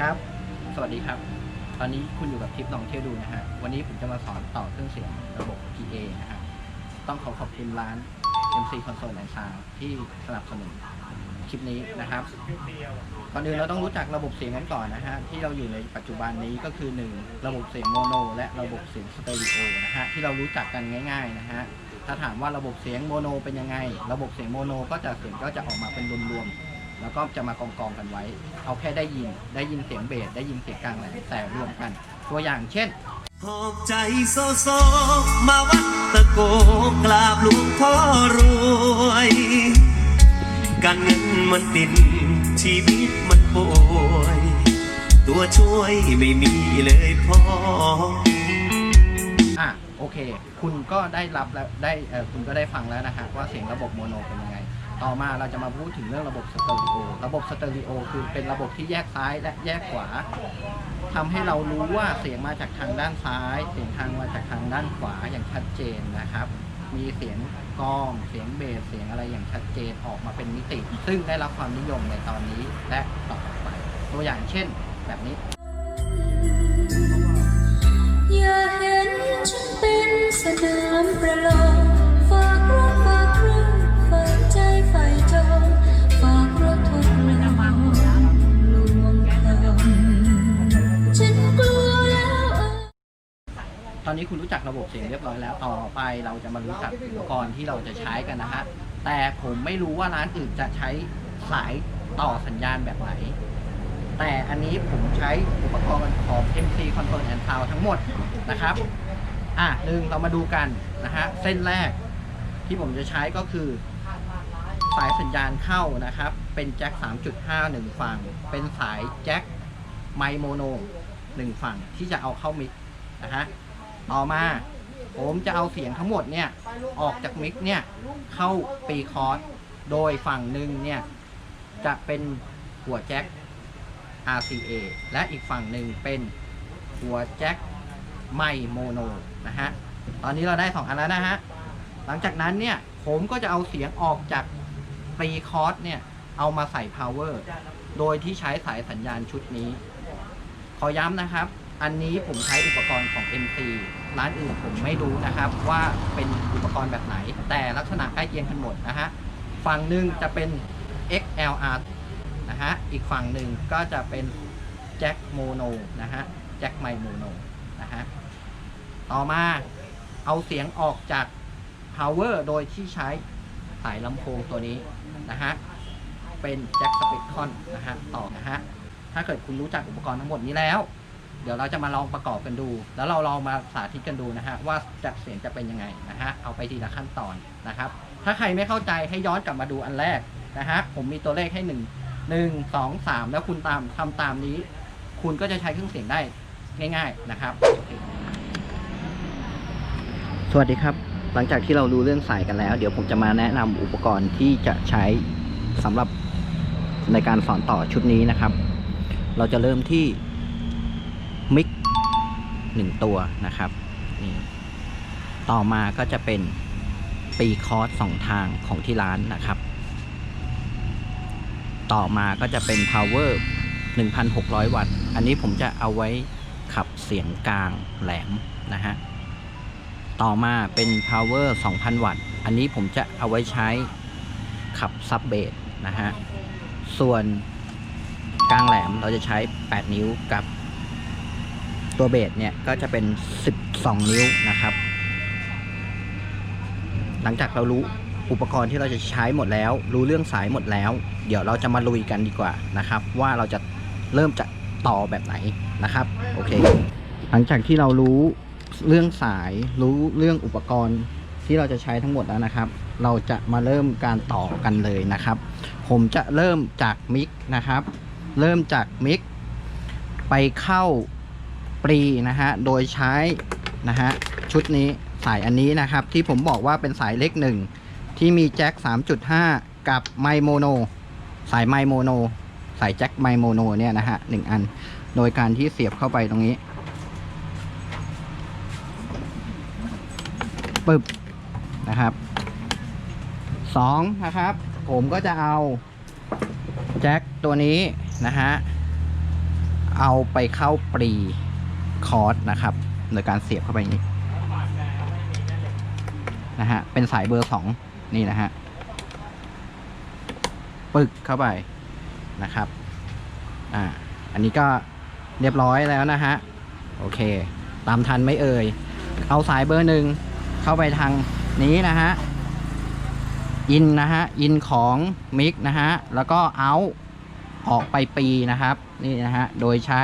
ครับ สวัสดีครับ ตอนนี้คุณอยู่กับทริปลองเที่ยวดูนะฮะ วันนี้ผมจะมาสอนต่อเครื่องเสียงระบบ PA นะฮะต้องขอขอบคุณร้าน MC Console and Sound ที่สนับสนุนคลิปนี้นะครับ ก่อนอื่นเราต้องรู้จักระบบเสียงกันก่อนนะฮะ ที่เราอยู่ในปัจจุบันนี้ก็คือ 1 ระบบเสียงโมโน และระบบเสียงสเตอริโอนะฮะ ที่เรารู้จักกันง่ายๆนะฮะ ถ้าถามว่าระบบเสียงโมโนเป็นยังไง ระบบเสียงโมโนก็จะเสียงก็จะออกมาเป็นรวมๆ แล้วก็จะมากองกองๆกันไว้ เอาแค่ได้ยิน ได้ยินเสียงเบส ได้ยินเสียงกลางแหลมแต่รวมกัน ตัวอย่างเช่นหอบใจโซโซมาวัดตะโกกราบหลวงพ่อรวยการเงินมันติดชีวิตมันป่วย ตัวช่วยไม่มีเลยพ่ออะโอเค คุณก็ได้รับแล้วได้เออคุณก็ได้ฟังแล้วนะฮะว่าเสียงระบบโมโนเป็นยังไง ต่อมาเราจะมาพูดถึงเรื่องระบบสเตอริโอ ระบบสเตอริโอคือเป็นระบบที่แยกซ้ายและแยกขวาทำให้เรารู้ว่าเสียงมาจากทางด้านซ้าย เสียงทางมาจากทางด้านขวาอย่างชัดเจนนะครับ มีเสียงกลองเสียงเบสเสียงอะไรอย่างชัดเจนออกมาเป็นมิติ ซึ่งได้รับความนิยมในตอนนี้และต่อไป ตัวอย่างเช่นแบบนี้อย่าเห็นฉันเป็นสนามประลอง อนนี้คุณรู้จักระบบเสียงเรียบร้อยแล้วต่อไปเราจะมารู้จักอุปกรณ์ที่เราจะใช้กันนะฮะแต่ผมไม่รู้ว่าร้านอื่นจะใช้สายต่อสัญญาณแบบไหน แต่อันนี้ผมใช้อุปกรณ์ของ MC Control and Sound ทั้งหมดนะครับ อะหนึ่งเรามาดูกันนะฮะเส้นแรกที่ผมจะใช้ก็คือสายสัญญาณเข้านะครับ เป็นแจ็ค 3.5หนึ่งฝั่ง เป็นสายแจ็คไมโมโนหนึ่งฝั่งที่จะเอาเข้ามิกนะฮะ ต่อมา ผมจะเอาเสียงทั้งหมดเนี่ยออกจากมิกซ์เนี่ยเข้าปีคอร์สโดยฝั่งหนึ่งเนี่ยจะเป็นหัวแจ็ค RCA และอีกฝั่งหนึ่งเป็นหัวแจ็คไมโมโนนะฮะ ตอนนี้เราได้สองอันแล้วนะฮะ หลังจากนั้นเนี่ยผมก็จะเอาเสียงออกจากปีคอร์สเนี่ย เอามาใส่ power โดยที่ใช้สายสัญญาณชุดนี้ ขอย้ำนะครับ อันนี้ผมใช้อุปกรณ์ของ MC ร้านอื่นผมไม่รู้นะครับว่าเป็นอุปกรณ์แบบไหน แต่ลักษณะใกล้เคียงกันหมดนะฮะฝั่งหนึ่งจะเป็น XLR นะฮะอีกฝั่งหนึ่งก็จะเป็นแจ็คโมโนนะฮะแจ็คไมโมโนนะฮะต่อมาเอาเสียงออกจาก power โดยที่ใช้สายลำโพงตัวนี้นะฮะเป็นแจ็คสเปกคอนนะฮะต่อนะฮะถ้าเกิดคุณรู้จักอุปกรณ์ทั้งหมดนี้แล้ว เดี๋ยวเราจะมาลองประกอบกันดู แล้วเราลองมาสาธิตกันดูนะฮะว่าจะเสียงจะเป็นยังไงนะฮะเอาไปทีละขั้นตอนนะครับ ถ้าใครไม่เข้าใจให้ย้อนกลับมาดูอันแรกนะฮะผมมีตัวเลขให้หนึ่งหนึ่งสองสามแล้วคุณตามทำตามนี้ คุณก็จะใช้เครื่องเสียงได้ง่าย ๆนะครับ สวัสดีครับ หลังจากที่เรารู้เรื่องสายกันแล้ว เดี๋ยวผมจะมาแนะนำอุปกรณ์ที่จะใช้สำหรับในการสอนต่อชุดนี้นะครับ เราจะเริ่มที่ มิกหนึ่งตัวนะครับนี่ต่อมาก็จะเป็นปีคอร์สสองทางของที่ร้านนะครับ ต่อมาก็จะเป็น power 1,600 วัตต์ อันนี้ผมจะเอาไว้ขับเสียงกลางแหลมนะฮะ ต่อมาเป็น power 2,000 วัตต์ อันนี้ผมจะเอาไว้ใช้ขับซับเบสนะฮะ ส่วนกลางแหลมเราจะใช้ 8 นิ้วกับ ตัวเบสเนี่ยก็จะเป็น 12 นิ้วนะครับ หลังจากเรารู้อุปกรณ์ที่เราจะใช้หมดแล้ว รู้เรื่องสายหมดแล้ว เดี๋ยวเราจะมาลุยกันดีกว่านะครับ ว่าเราจะเริ่มจากต่อแบบไหนนะครับโอเค หลังจากที่เรารู้เรื่องสายรู้เรื่องอุปกรณ์ที่เราจะใช้ทั้งหมดแล้วนะครับ เราจะมาเริ่มการต่อกันเลยนะครับ ผมจะเริ่มจากมิกนะครับ เริ่มจากมิกไปเข้า ปรีนะฮะ โดยใช้นะฮะชุดนี้สายอันนี้นะครับ ที่ผมบอกว่าเป็นสายเล็กหนึ่งที่มีแจ็ค 3.5 กับไมโมโนสายไมโมโนสายแจ็คไมโมโนเนี่ยนะฮะหนึ่งอัน โดยการที่เสียบเข้าไปตรงนี้ปึบนะครับสองนะครับ ผมก็จะเอาแจ็คตัวนี้นะฮะ เอาไปเข้าปรี คอร์สนะครับโดยการเสียบเข้าไปอย่างนี้นะฮะเป็นสายเบอร์สองนี่นะฮะปึกเข้าไปนะครับอ่าอันนี้ก็เรียบร้อยแล้วนะฮะโอเค ตามทันไม่เอ่ย เอาสายเบอร์หนึ่งเข้าไปทางนี้นะฮะอินนะฮะอินของมิกนะฮะแล้วก็เอาออกไปปีนะครับ นี่นะฮะโดยใช้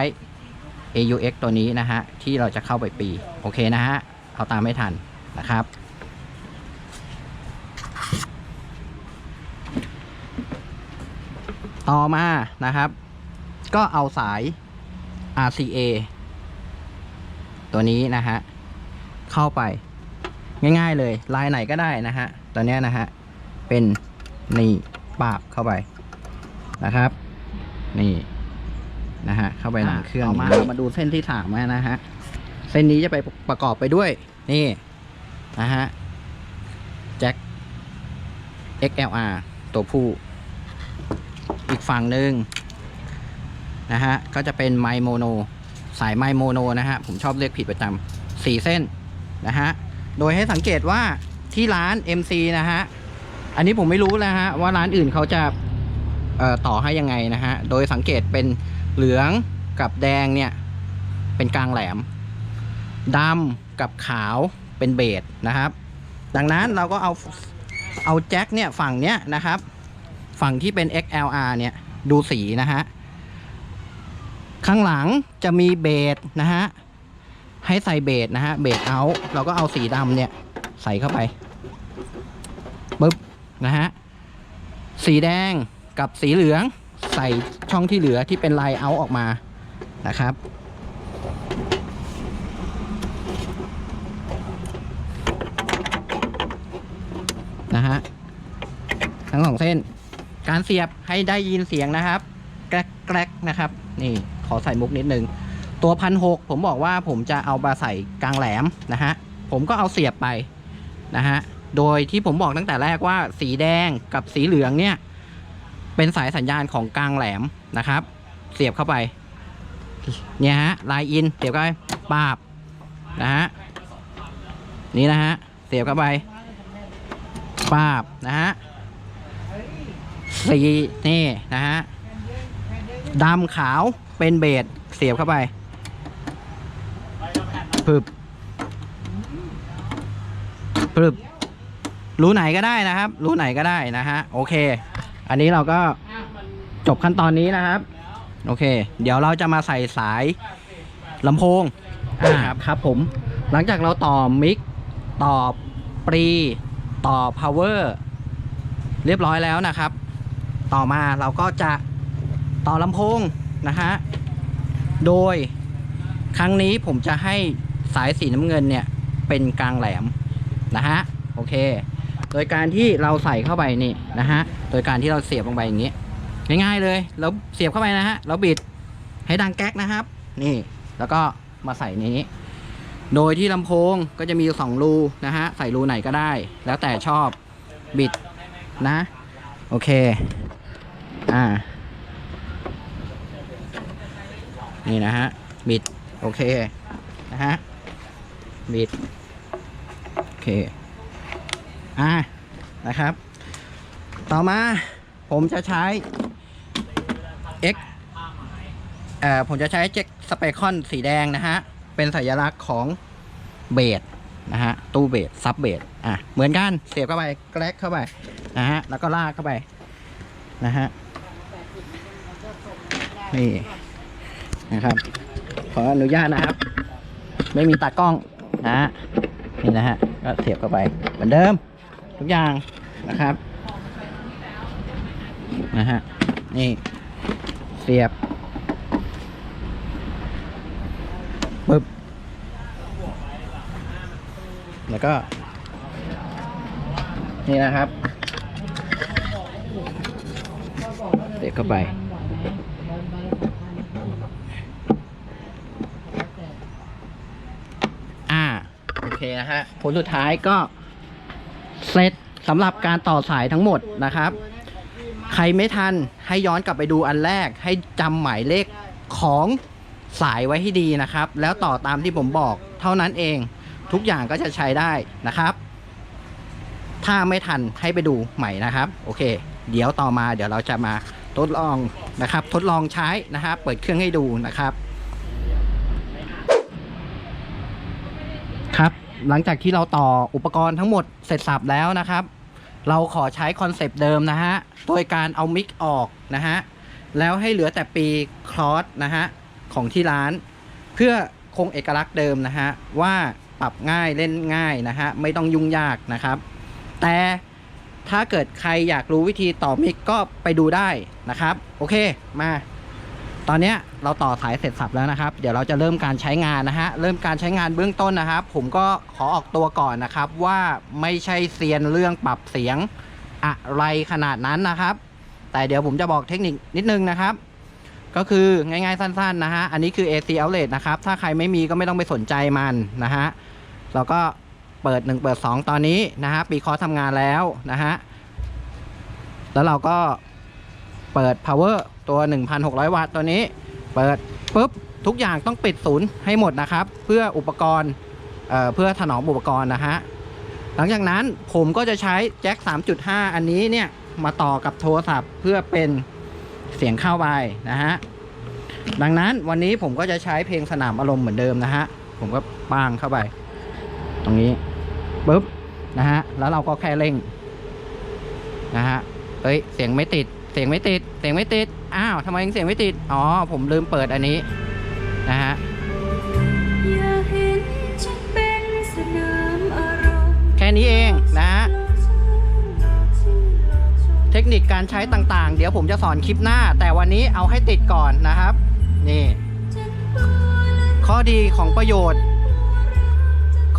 AUX ตัวนี้นะฮะ ที่เราจะเข้าไปปี โอเคนะฮะ เอาตามไม่ทันนะครับ ต่อมานะครับ ก็เอาสาย RCA ตัวนี้นะฮะ เข้าไปง่ายๆเลย ลายไหนก็ได้นะฮะตัวเนี้ยนะฮะ เป็นนี่ปาบเข้าไปนะครับ นี่ นะฮะเข้าไปหลังเครื่องมาเรามาดูเส้นที่สามนะฮะเส้นนี้จะไปประกอบไปด้วย นี่นะฮะแจ็ค XLR ตัวผู้ อีกฝั่งหนึ่งนะฮะก็จะเป็นไมโมโนสายไมโมโนนะฮะผมชอบเรียกผิดประจำสี่เส้นนะฮะโดยให้สังเกตว่าที่ร้าน MC นะฮะอันนี้ผมไม่รู้นะฮะว่าร้านอื่นเขาจะเอ่อต่อให้ยังไงนะฮะโดยสังเกตเป็น เหลืองกับแดงเนี่ย เป็นกลางแหลมดำกับขาวเป็นเบสนะครับ ดังนั้นเราก็เอาเอาแจ็คเนี่ยฝั่งเนี้ยนะครับ ฝั่งที่เป็น XLR เนี่ยดูสีนะฮะ ข้างหลังจะมีเบสนะฮะ ให้ใส่เบสนะฮะ เบสเอาเราก็เอาสีดำเนี่ยใส่เข้าไปปึ๊บนะฮะ สีแดงกับสีเหลือง ใส่ช่องที่เหลือที่เป็นลายเอาออกมานะครับ นะฮะ ทั้งสองเส้น การเสียบให้ได้ยินเสียงนะครับ แกรกแกรกนะครับ นี่ขอใส่มุกนิดนึง ตัวพันหกผมบอกว่าผมจะเอามาใส่กลางแหลมนะฮะ ผมก็เอาเสียบไปนะฮะ โดยที่ผมบอกตั้งแต่แรกว่าสีแดงกับสีเหลืองเนี่ย เป็นสายสัญญาณของกลางแหลมนะครับ เสียบเข้าไป เนี่ยฮะลายอินเสียบเข้าไปปาบนะฮะนี่นะฮะเสียบเข้าไปปาบนะฮะสีนี่นะฮะดำขาวเป็นเบสเสียบเข้าไปพึบพึบรูไหนก็ได้นะครับ รูไหนก็ได้นะฮะ โอเค อันนี้เราก็จบขั้นตอนนี้นะครับ โอเค เดี๋ยวเราจะมาใส่สายลำโพงอ่าครับผม หลังจากเราต่อมิกต่อปรีต่อ power เรียบร้อยแล้วนะครับ ต่อมาเราก็จะต่อลำโพงนะฮะ โดยครั้งนี้ผมจะให้สายสีน้ำเงินเนี่ย เป็นกลางแหลมนะฮะ โอเค โดยการที่เราใส่เข้าไปนี่นะฮะ โดยการที่เราเสียบลงไปอย่างนี้ ง่ายๆเลย แล้วเสียบเข้าไปนะฮะแล้วบิดให้ดังแก๊กนะครับ นี่ แล้วก็มาใส่นี้ โดยที่ลำโพงก็จะมีสองรูนะฮะ ใส่รูไหนก็ได้ แล้วแต่ชอบ บิดนะ โอเค อ่า นี่นะฮะ บิด โอเค นะฮะ บิด โอเค อ่านะครับ ต่อมาผมจะใช้ X เอ่อผมจะใช้เจ็กสเปคอนสีแดงนะฮะ เป็นสัญลักษณ์ของเบสนะฮะ ตู้เบสซับเบสอะ เหมือนกันเสียบเข้าไปแกลกเข้าไปนะฮะ แล้วก็ลากเข้าไปนะฮะ นี่นะครับ ขออนุญาตนะครับ ไม่มีตากล้องนะฮะ นี่นะฮะ ก็เสียบเข้าไปเหมือนเดิม ทุกอย่างนะครับนะฮะนี่เสียบปึ๊บแล้วก็นี่นะครับเสียบเข้าไปอ่าโอเคนะฮะผลสุดท้ายก็ เสร็จสำหรับการต่อสายทั้งหมดนะครับ ใครไม่ทันให้ย้อนกลับไปดูอันแรก ให้จำหมายเลขของสายไว้ให้ดีนะครับ แล้วต่อตามที่ผมบอกเท่านั้นเอง ทุกอย่างก็จะใช้ได้นะครับ ถ้าไม่ทันให้ไปดูใหม่นะครับ โอเค เดี๋ยวต่อมาเดี๋ยวเราจะมาทดลองนะครับ ทดลองใช้นะครับ เปิดเครื่องให้ดูนะครับ ครับ หลังจากที่เราต่ออุปกรณ์ทั้งหมดเสร็จสับแล้วนะครับ เราขอใช้คอนเซปต์เดิมนะฮะ โดยการเอามิกออกนะฮะ แล้วให้เหลือแต่ปีคลอสนะฮะ ของที่ร้าน เพื่อคงเอกลักษณ์เดิมนะฮะ ว่าปรับง่ายเล่นง่ายนะฮะ ไม่ต้องยุ่งยากนะครับ แต่ถ้าเกิดใครอยากรู้วิธีต่อมิกก็ไปดูได้นะครับ โอเคมา ตอนนี้เราต่อสายเสร็จสับแล้วนะครับ เดี๋ยวเราจะเริ่มการใช้งานนะฮะ เริ่มการใช้งานเบื้องต้นนะครับ ผมก็ขอออกตัวก่อนนะครับ ว่าไม่ใช่เซียนเรื่องปรับเสียงอะไรขนาดนั้นนะครับ แต่เดี๋ยวผมจะบอกเทคนิคนิดนึงนะครับ ก็คือง่ายๆสั้นๆนะฮะ อันนี้คือ AC outlet นะครับ ถ้าใครไม่มีก็ไม่ต้องไปสนใจมันนะฮะ เราก็เปิด 1 เปิด 2 ตอนนี้นะฮะ ปีคอสทำงานแล้วนะฮะ แล้วเราก็เปิด power ตัว 1,600 วัตต์ตัวนี้ เปิดปุ๊บทุกอย่างต้องปิดศูนย์ให้หมดนะครับ เพื่ออุปกรณ์เอ่อเพื่อถนอมอุปกรณ์นะฮะหลังจากนั้นผมก็จะใช้แจ็ค 3.5 อันนี้เนี่ยมาต่อกับโทรศัพท์เพื่อเป็นเสียงเข้าไปนะฮะดังนั้นวันนี้ผมก็จะใช้เพลงสนามอารมณ์เหมือนเดิมนะฮะผมก็ปางเข้าไป ตรงนี้ปุ๊บนะฮะแล้วเราก็แค่เร่งนะฮะเอ้ยเสียงไม่ติด เสียงไม่ติด เสียงไม่ติด อ้าวทำไมถึงเสียงไม่ติด อ๋อ ผมลืมเปิดอันนี้ นะฮะแค่นี้เองนะฮะเทคนิคการใช้ต่างๆ เดี๋ยวผมจะสอนคลิปหน้า แต่วันนี้เอาให้ติดก่อนนะครับ นี่ ข้อดีของประโยชน์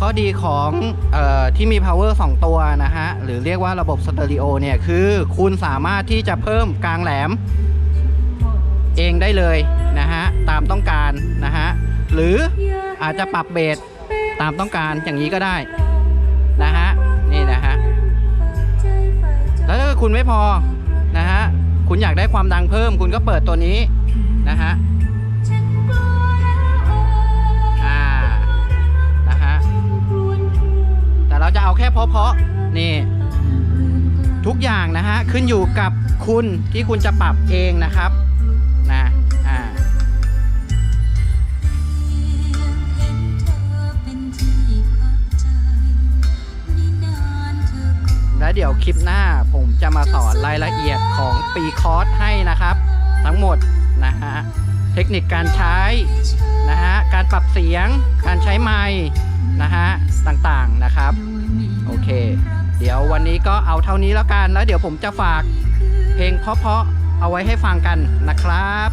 ข้อดีของออที่มี power 2 ตัวนะฮะ หรือเรียกว่าระบบสเตอริโอเนี่ย คือคุณสามารถที่จะเพิ่มกลางแหลม เองได้เลยนะฮะตามต้องการนะฮะหรืออาจจะปรับเบสตามต้องการอย่างนี้ก็ได้นะฮะนี่นะฮะแล้วถ้าคุณไม่พอนะฮะคุณอยากได้ความดังเพิ่มคุณก็เปิดตัวนี้นะฮะอ่านะฮะแต่เราจะเอาแค่เพาะๆนี่ทุกอย่างนะฮะขึ้นอยู่กับคุณที่คุณจะปรับเองนะครับ แล้วเดี๋ยวคลิปหน้าผมจะมาสอนรายละเอียดของปีคอร์สให้นะครับ ทั้งหมดนะฮะเทคนิคการใช้นะฮะการปรับเสียง การใช้ไม้นะฮะต่างๆนะครับ โอเค เดี๋ยววันนี้ก็เอาเท่านี้แล้วกัน แล้วเดี๋ยวผมจะฝากเพลงเพราะๆเอาไว้ให้ฟังกันนะครับ